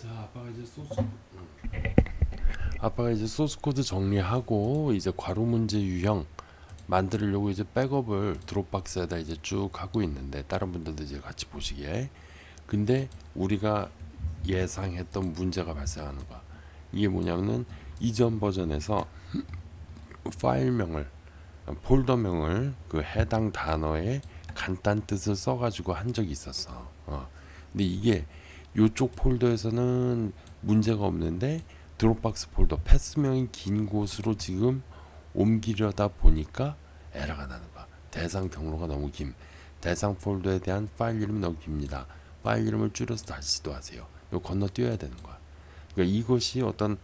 자, 아빠가 이제 소스 음. 아빠가 이제 소스 코드 정리하고 이제 괄호 문제 유형 만들려고 이제 백업을 드롭박스에다 이제 쭉 하고 있는데 다른 분들도 이제 같이 보시기에 근데 우리가 예상했던 문제가 발생하는 거야. 이게 뭐냐면은 이전 버전에서 파일명을 폴더명을 그 해당 단어의 간단 뜻을 써가지고 한 적이 있었어. 어. 근데 이게 요쪽 폴더에서는 문제가 없는데 드롭박스 폴더 패스명이 긴 곳으로 지금 옮기려다 보니까 에러가 나는 거야. 대상 경로가 너무 김. 대상 폴더에 대한 파일 이름이 너무 깁니다. 파일 이름을 줄여서 다시 시도하세요. 이거 건너뛰어야 되는 거야. 그러니까 이것이 어떤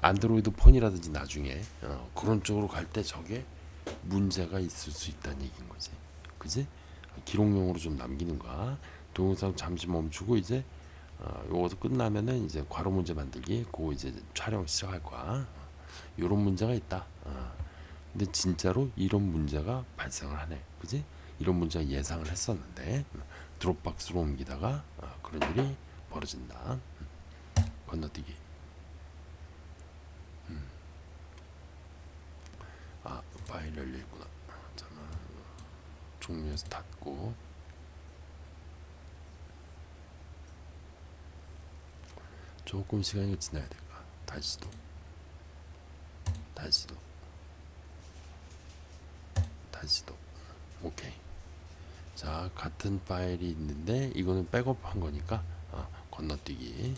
안드로이드 폰이라든지 나중에 어, 그런 쪽으로 갈 때 저게 문제가 있을 수 있다는 얘기인 거지. 그지? 기록용으로 좀 남기는 거야. 동영상 잠시 멈추고 이제 어, 요것도 끝나면은 이제 괄호 문제 만들기 그거 이제 촬영 시작할 거야. 요런 문제가 있다. 어. 근데 진짜로 이런 문제가 발생을 하네. 그지? 이런 문제가 예상을 했었는데 드롭박스로 옮기다가 어, 그런 일이 벌어진다. 음. 건너뛰기. 음. 아 파일 열리구나. 잠깐 종료해서 닫고. 조금 시간이 지나야 될까? 다시 도. 다시 도. 다시 도. 오케이. 자, 같은 파일이 있는데 이거는 백업 한 거니까 어, 건너뛰기.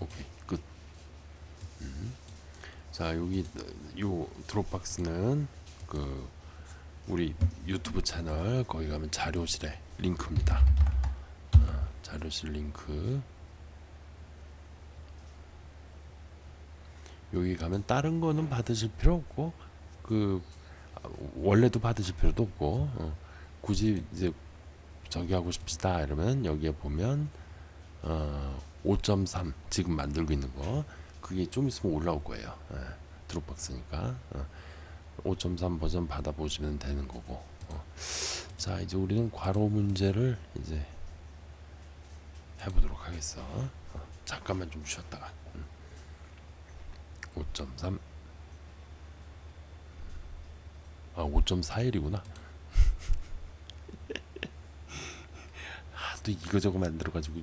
오케이, 끝. 음. 자, 여기 요 드롭박스는 그 우리 유튜브 채널 거기 가면 자료실에 링크입니다. 어, 자료실 링크. 여기 가면 다른 거는 받으실 필요 없고 그 아, 원래도 받으실 필요도 없고 어, 굳이 이제 저기 하고 싶시다 이러면 여기에 보면 어, 5.3 지금 만들고 있는 거 그게 좀 있으면 올라올 거예요. 예, 드롭박스니까 어, 5.3 버전 받아보시면 되는 거고. 어. 자 이제 우리는 괄호 문제를 이제 해보도록 하겠어. 어, 잠깐만 좀 쉬었다가. 음. 5.3 아 5.41이구나 하도 이거저거 만들어가지고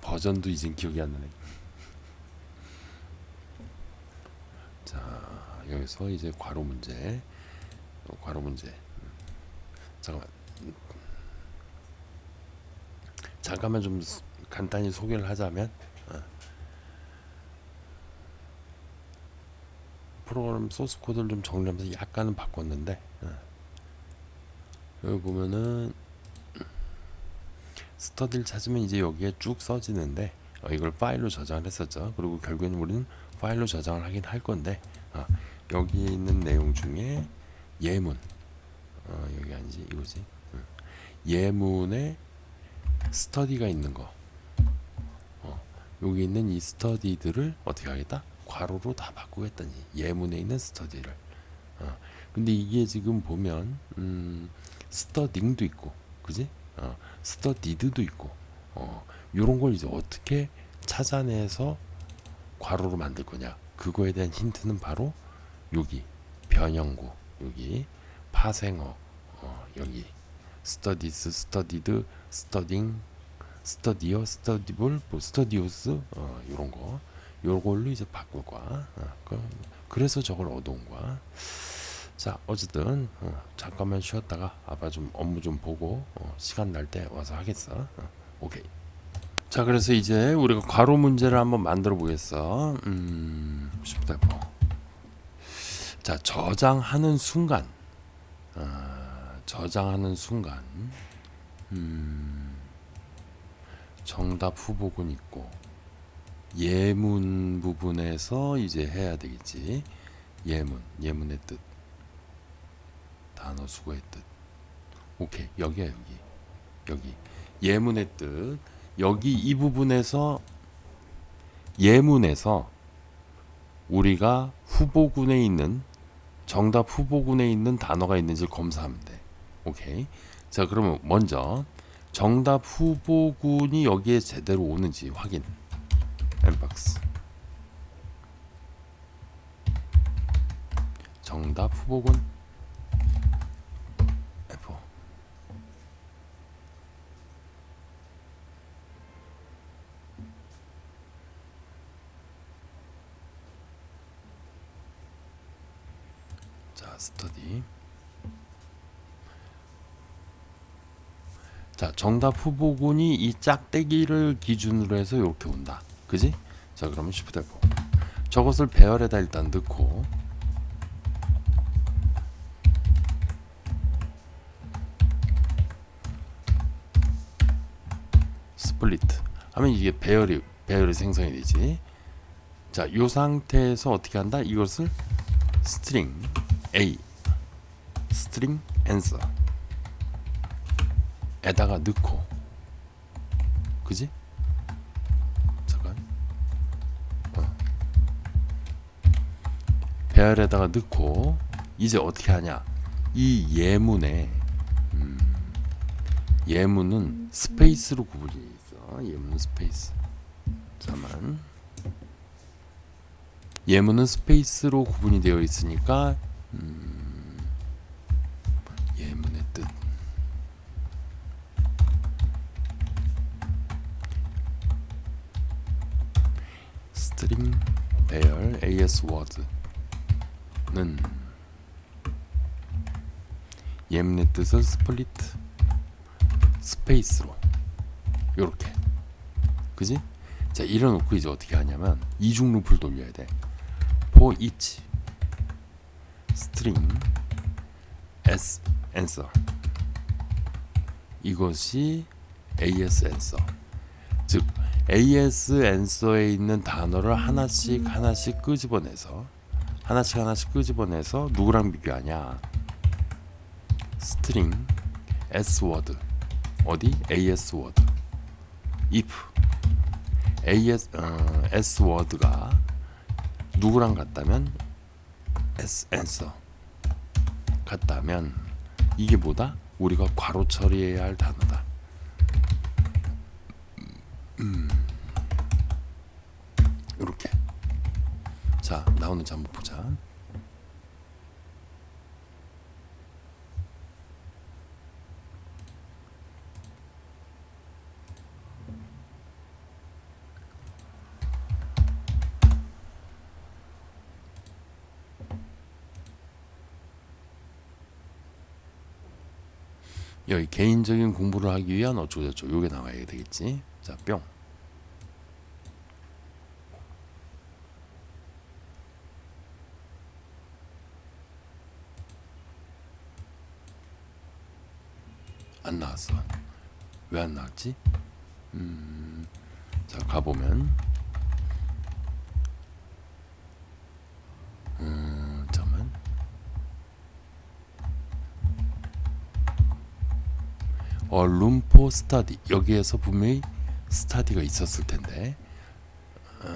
버전도 이젠 기억이 안 나네 자 여기서 이제 괄호 문제 어, 괄호 문제 음. 잠깐만 음. 잠깐만 좀 스- 간단히 소개를 하자면 어. 프로그램 소스 코드를 좀 정리하면서 약간은 바꿨는데 어. 여기 보면은 스터디를 찾으면 이제 여기에 쭉 써지는데 어, 이걸 파일로 저장을 했었죠. 그리고 결국에는 우리는 파일로 저장을 하긴 할 건데 어, 여기 있는 내용 중에 예문. 어, 여기 아니지? 이거지? 응. 예문에 스터디가 있는 거. 어, 여기 있는 이 스터디들을 어떻게 하겠다? 괄호로 다 바꾸겠다니. 예문에 있는 스터디를. 어, 근데 이게 지금 보면 음, 스터딩도 있고 그지? 어, 스터디드도 있고 어, 요런 걸 이제 어떻게 찾아내서 괄호로 만들 거냐? 그거에 대한 힌트는 바로 여기 변형구 여기 파생어 어, 여기. 스터디스 스터디드 스터딩 스터디어 스터디블 뭐 스터디오스 어, 요런 거. 요걸로 이제 바꿀 거야. 어, 그, 그래서 저걸 얻어온 거야. 자 어쨌든 어, 잠깐만 쉬었다가 아빠 좀 업무 좀 보고 어, 시간 날 때 와서 하겠어. 어, 오케이. 자 그래서 이제 우리가 괄호 문제를 한번 만들어 보겠어. 음 쉽다 자 저장하는 순간. 아, 저장하는 순간. 음, 정답 후보군 있고 예문 부분에서 이제 해야 되겠지. 예문 예문의 뜻. 단어 수거의 뜻. 오케이 여기야 여기. 여기. 예문의 뜻. 여기 이 부분에서 예문에서 우리가 후보군에 있는 정답 후보군에 있는 단어가 있는지 검사하면 돼. 오케이. 자 그러면 먼저 정답 후보군이 여기에 제대로 오는지 확인 엠박스 정답 후보군 F 자 스터디. 자 정답 후보군이 이 짝대기를 기준으로 해서 이렇게 온다. 그지? 자 그러면 쉬프트 F. 저것을 배열에다 일단 넣고. 스플리트 하면 이게 배열이 배열이 생성이 되지. 자 이 상태에서 어떻게 한다? 이것을 스트링 A. 스트링 앤서 에다가 넣고. 그지? 잠깐. 어. 배열에다가 넣고 이제 어떻게 하냐? 이 예문에 음, 예문은 스페이스로 구분이 있어. 예문은 스페이스. 잠만. 예문은 스페이스로 구분이 되어 있으니까 음, 예문의 뜻. 스트링 배열 AS 워드는 예문의 뜻을 스플리트 스페이스로. 요렇게. 그지? 자 이래놓고 이제 어떻게 하냐면 이중 루프를 돌려야 돼. for each string s answer 이것이 as answer 즉 as answer에 있는 단어를 하나씩 하나씩 끄집어내서 하나씩 하나씩 끄집어내서 누구랑 비교하냐 string s word 어디 as word if as 어, s word가 누구랑 같다면 s answer 같다면 이게 뭐다? 우리가 괄호 처리해야 할 단어다. 음. 이렇게. 자 나오는지 한번 보자. 여기 개인적인 공부를 하기 위한 어쩌고저쩌고 요게 나와야 되겠지. 자 뿅. 안 나왔어. 왜 안 나왔지? 음, 자 가보면, 음, 잠만. 어, 룸포 스타디. 여기에서 분명히 스타디가 있었을 텐데. 어,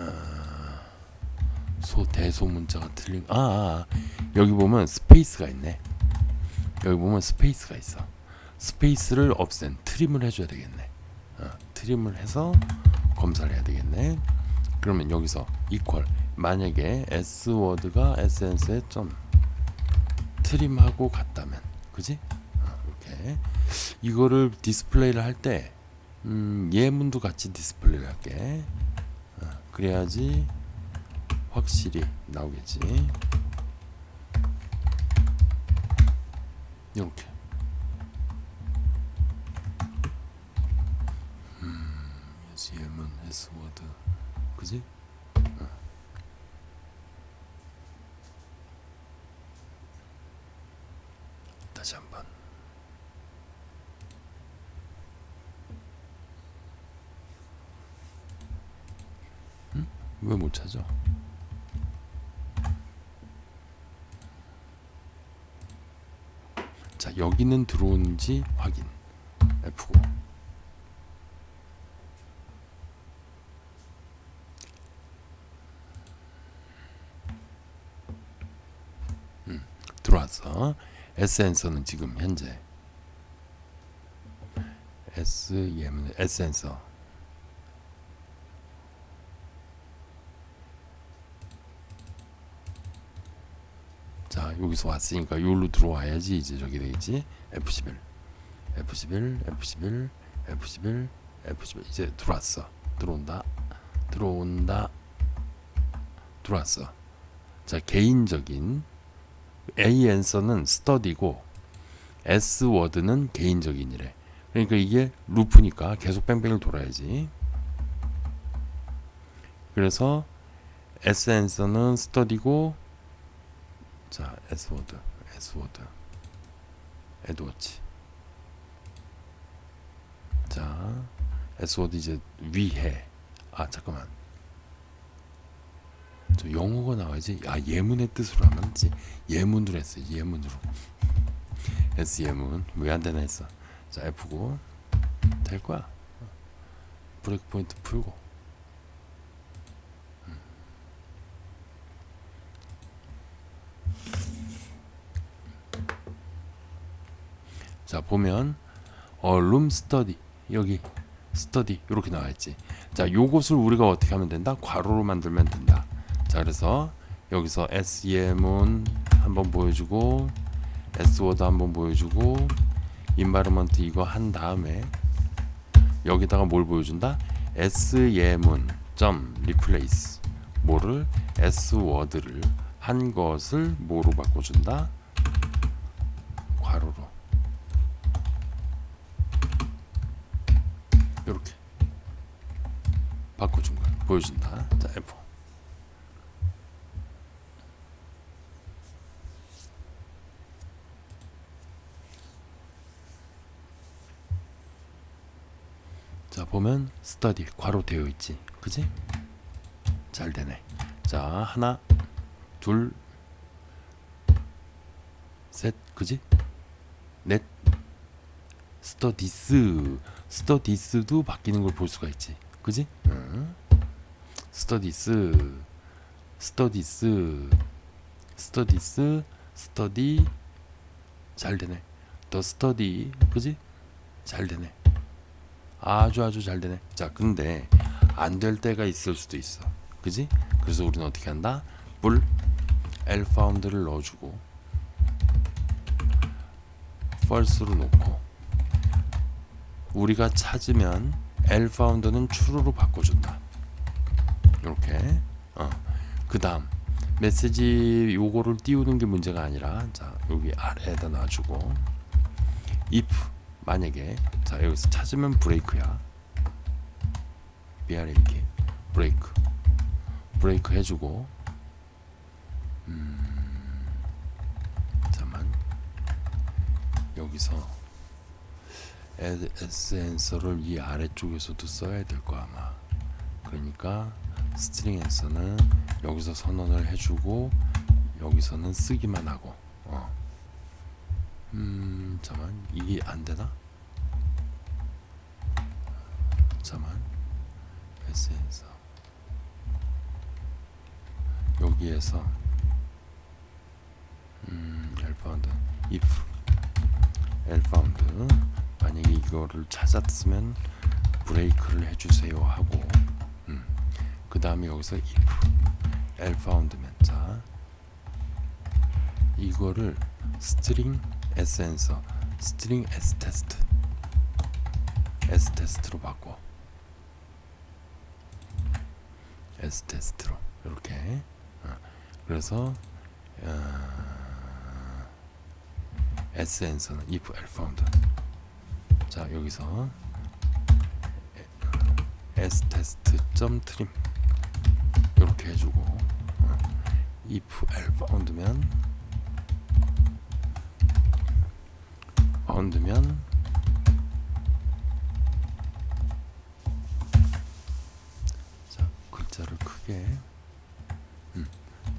소 대소 문자가 틀린 아, 아, 아. 여기 보면 스페이스가 있네. 여기 보면 스페이스가 있어. 스페이스를 없앤 트림을 해줘야 되겠네. 어, 트림을 해서 검사를 해야 되겠네. 그러면 여기서 이퀄 만약에 s 워드가 에센스에 좀 트림하고 같다면. 그지? 어, 이렇게 이거를 디스플레이를 할때 음, 예문도 같이 디스플레이를 할게. 어, 그래야지 확실히 나오겠지. 이렇게. 음, yes, 예문 S 워드 그지? 어. 다시 한번 왜 못 찾아? 자 여기는 들어오는지 확인. F고 음, 들어왔어. S 엔서는 지금 현재. S 예문 에센서 자 여기서 왔으니까 여기로 들어와야지 이제 저기 되겠지? F11. F11 F11 F11 F11. 이제 들어왔어. 들어온다. 들어온다. 들어왔어. 자 개인적인 A 앤서는 스터디고 S 워드는 개인적인이래. 그러니까 이게 루프니까 계속 뺑뺑을 돌아야지. 그래서 S 앤서는 스터디고 자 S 워드 S 워드. 에드워치. 자 S 워드 이제 위해. 아 잠깐만. 저 영어가 나와야지. 아 예문의 뜻으로 하면 지 예문으로 했어 예문으로. S 예문. 왜 안 되나 했어. 자 F고. 될 거야. 브레이크 포인트 풀고 자 보면 어, 룸 스터디 여기 스터디 이렇게 나와 있지. 자, 요것을 우리가 어떻게 하면 된다? 괄호로 만들면 된다. 자, 그래서 여기서 SEM은 한번 보여주고 S워드 한번 보여주고 인바르먼트 이거 한 다음에 여기다가 뭘 보여준다? SEM은 점 리플레이스 뭐를 S워드를 한 것을 뭐로 바꿔준다? 괄호로 이렇게 바꿔준 거야 보여준다. 자 F. 자 보면 스터디 괄호 되어 있지. 그지? 잘 되네. 자 하나 둘 셋 그지? 넷. 스터디스 스터디스도 바뀌는 걸 볼 수가 있지. 그지? 응. 스터디스 스터디스 스터디스 스터디 잘 되네. 더 스터디 그지? 잘 되네. 아주 아주 잘 되네. 자 근데 안 될 때가 있을 수도 있어. 그지? 그래서 우리는 어떻게 한다? 뿔 엘파운드를 넣어주고 false로 놓고 우리가 찾으면 L 파운드는 true로 바꿔준다. 이렇게. 어. 그 다음 메시지 요거를 띄우는 게 문제가 아니라 자 여기 아래에다 놔주고 if 만약에 자 여기서 찾으면 브레이크야. BRAK 브레이크 브레이크 해주고 음 잠만 여기서 에센서를 이 아래쪽에서도 써야 될 거 아마 그러니까 스트링 앤서는 여기서 선언을 해주고 여기서는 쓰기만 하고. 어. 음 잠만. 이게 안 되나? 잠만. 에센서 여기에서. 음 엘파운드. if. 엘파운드. 만약에 이거를 찾았으면 브레이크를 해주세요 하고. 음. 그 다음에 여기서 if l found면 자 이거를 string sensor string s test s test로 바꿔 s test로 이렇게 어. 그래서 어, s sensor는 if l found 자 여기서 s test 점 trim 이렇게 해주고 어, if l found면 found면 자 글자를 크게 음,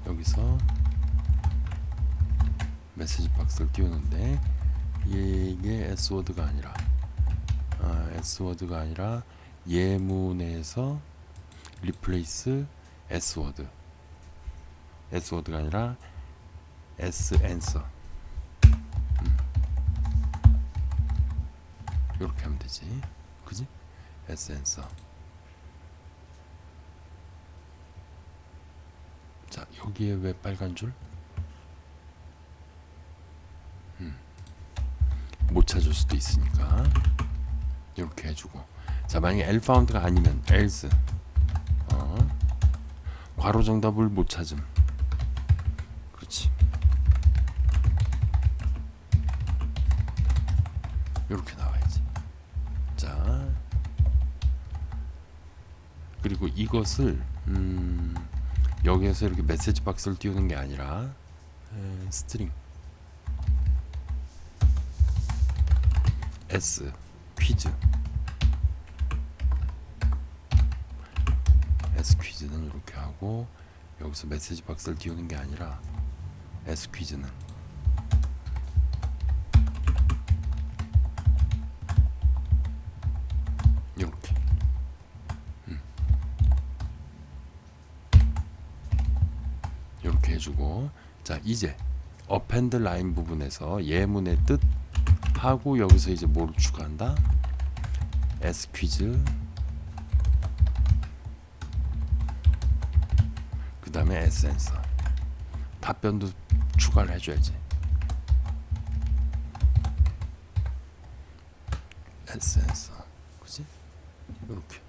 여기서 메시지 박스를 띄우는데 이게 S워드가 아니라 아, S워드가 아니라 예문에서 replace S워드 S워드가 아니라 S answer 음. 이렇게 하면 되지 그지 에센서 자 여기에 왜 빨간 줄? 음. 못 찾을 수도 있으니까 이렇게 해주고 자 만약에 L 파운드가 아니면 else 어. 괄호 정답을 못 찾음. 그렇지. 이렇게 나와야지. 자. 그리고 이것을 음, 여기에서 이렇게 메시지 박스를 띄우는 게 아니라 에, 스트링. S 퀴즈 S 퀴즈는 이렇게 하고 여기서 메시지 박스를 띄우는 게 아니라 S 퀴즈는. 이렇게. 음. 이렇게 해주고. 자 이제 어펜드 라인 부분에서 예문의 뜻 하고 여기서 이제 뭐를 추가한다? S 퀴즈 그 다음에 에센서. 답변도 추가를 해줘야지. 에센서. 그지? 이렇게.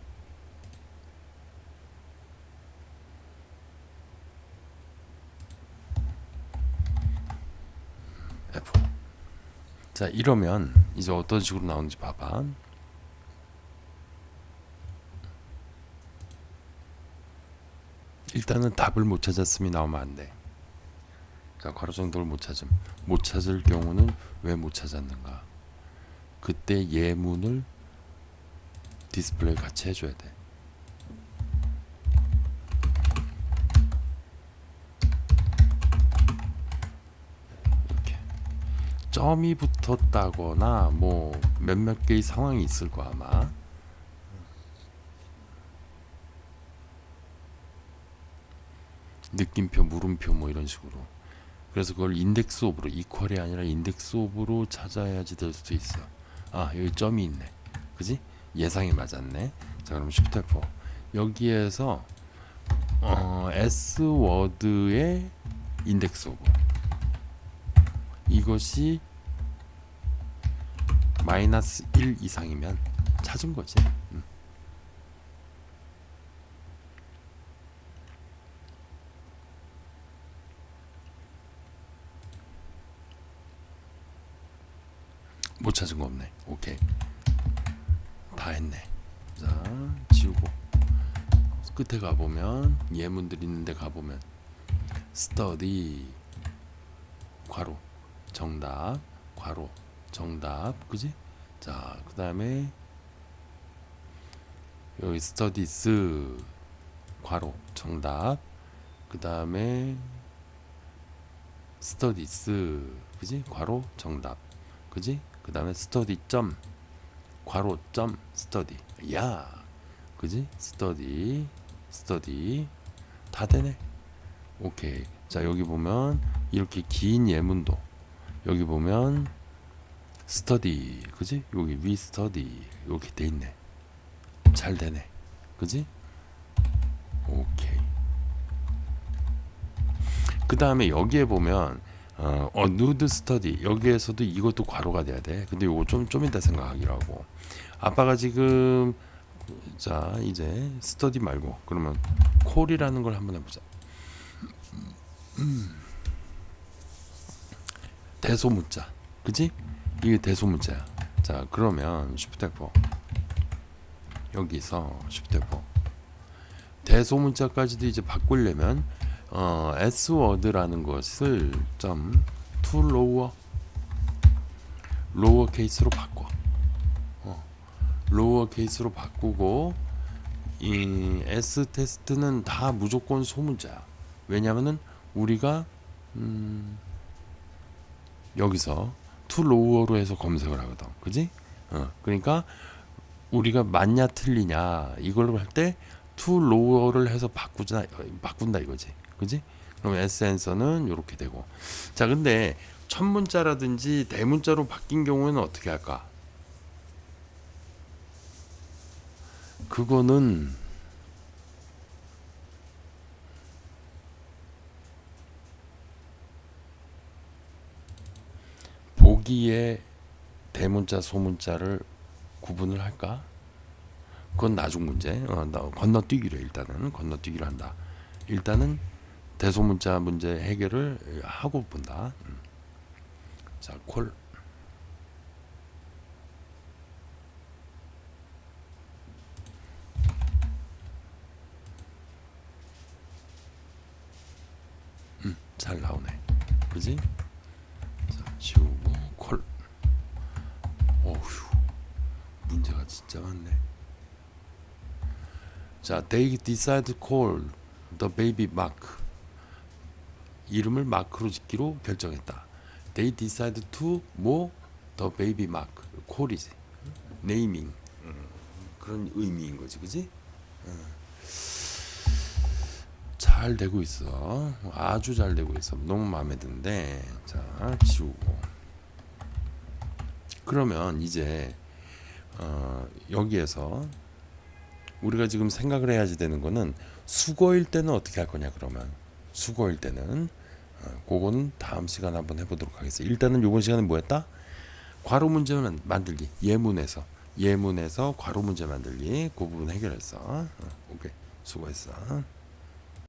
F. 자 이러면 이제 어떤 식으로 나오는지 봐봐 일단은 답을 못 찾았음이 나오면 안 돼. 자, 괄호 정도를 못 찾음. 못 찾을 경우는 왜 못 찾았는가? 그때 예문을 디스플레이 같이 해줘야 돼. 점이 붙었다거나 뭐 몇몇 개의 상황이 있을 거 아마. 느낌표, 물음표 뭐 이런 식으로. 그래서 그걸 인덱스 오브로 이퀄이 아니라 인덱스 오브로 찾아야지 될 수도 있어. 아 여기 점이 있네. 그지? 예상이 맞았네. 자 그럼 Shift F4 여기에서 어, S 워드의 인덱스 오브 이것이 마이너스 1 이상이면 찾은 거지. 음. 못 찾은 거 없네. 오케이. 다 했네. 자, 지우고. 끝에 가 보면 예문들 있는데 가 보면. study 괄호. 정답. 괄호. 정답. 그지? 자, 그다음에 여기 studies 괄호. 정답. 그다음에 studies 그지? 괄호. 정답. 그지? 그 다음에 스터디 점 괄호 점 스터디 야 그지? 스터디 스터디 다 되네. 오케이. 자 여기 보면 이렇게 긴 예문도. 여기 보면 스터디 그지? 여기 위 스터디 이렇게 돼 있네. 잘 되네. 그지? 오케이. 그 다음에 여기에 보면 어, 어 누드 스터디 여기에서도 이것도 괄호가 돼야 돼. 근데 이거 좀좀 이따 생각하기로 하고. 아빠가 지금 자 이제 스터디 말고 그러면 콜이라는 걸 한번 해보자. 음. 대소문자, 그지? 이게 대소문자야. 자 그러면 Shift F4 여기서 Shift F4 대소문자까지도 이제 바꾸려면 어, S 워드라는 것을 점 to lower 로어 케이스로 바꿔. 어, 로어 케이스로 바꾸고 이 S 테스트는 다 무조건 소문자야. 왜냐면은 우리가 음, 여기서 to lower로 해서 검색을 하거든. 그지? 어, 그러니까 우리가 맞냐 틀리냐 이걸 할 때 to lower를 해서 바꾸자 바꾼다 이거지. 그지? 그럼 에센서는 이렇게 되고. 자, 근데 첫 문자라든지 대문자로 바뀐 경우에는 어떻게 할까? 그거는 보기에 대문자 소문자를 구분을 할까? 그건 나중 문제. 어, 나 건너뛰기로 해, 일단은 건너뛰기로 한다. 일단은 대소문자 문제 해결을 하고 본다. 음. 자, 콜. 음, 잘 나오네. 그지? 자, 지우고 콜. 어휴. 문제가 진짜 많네. 자, they decide to call the baby Mark. 이름을 마크로 짓기로 결정했다. They decide to 뭐 the baby Mark. call이지. 네이밍. 그런 의미인 거지, 그지? 잘 되고 있어. 아주 잘 되고 있어. 너무 마음에 드는데. 자, 지우고. 그러면 이제 어, 여기에서 우리가 지금 생각을 해야지 되는 거는 수거일 때는 어떻게 할 거냐 그러면 수거일 때는 어, 그거는 다음 시간에 한번 해보도록 하겠습니다. 일단은 이번 시간에 뭐였다? 괄호 문제만 만들기 예문에서 예문에서 괄호 문제 만들기 그 부분 해결했어. 어, 오케이 수고했어.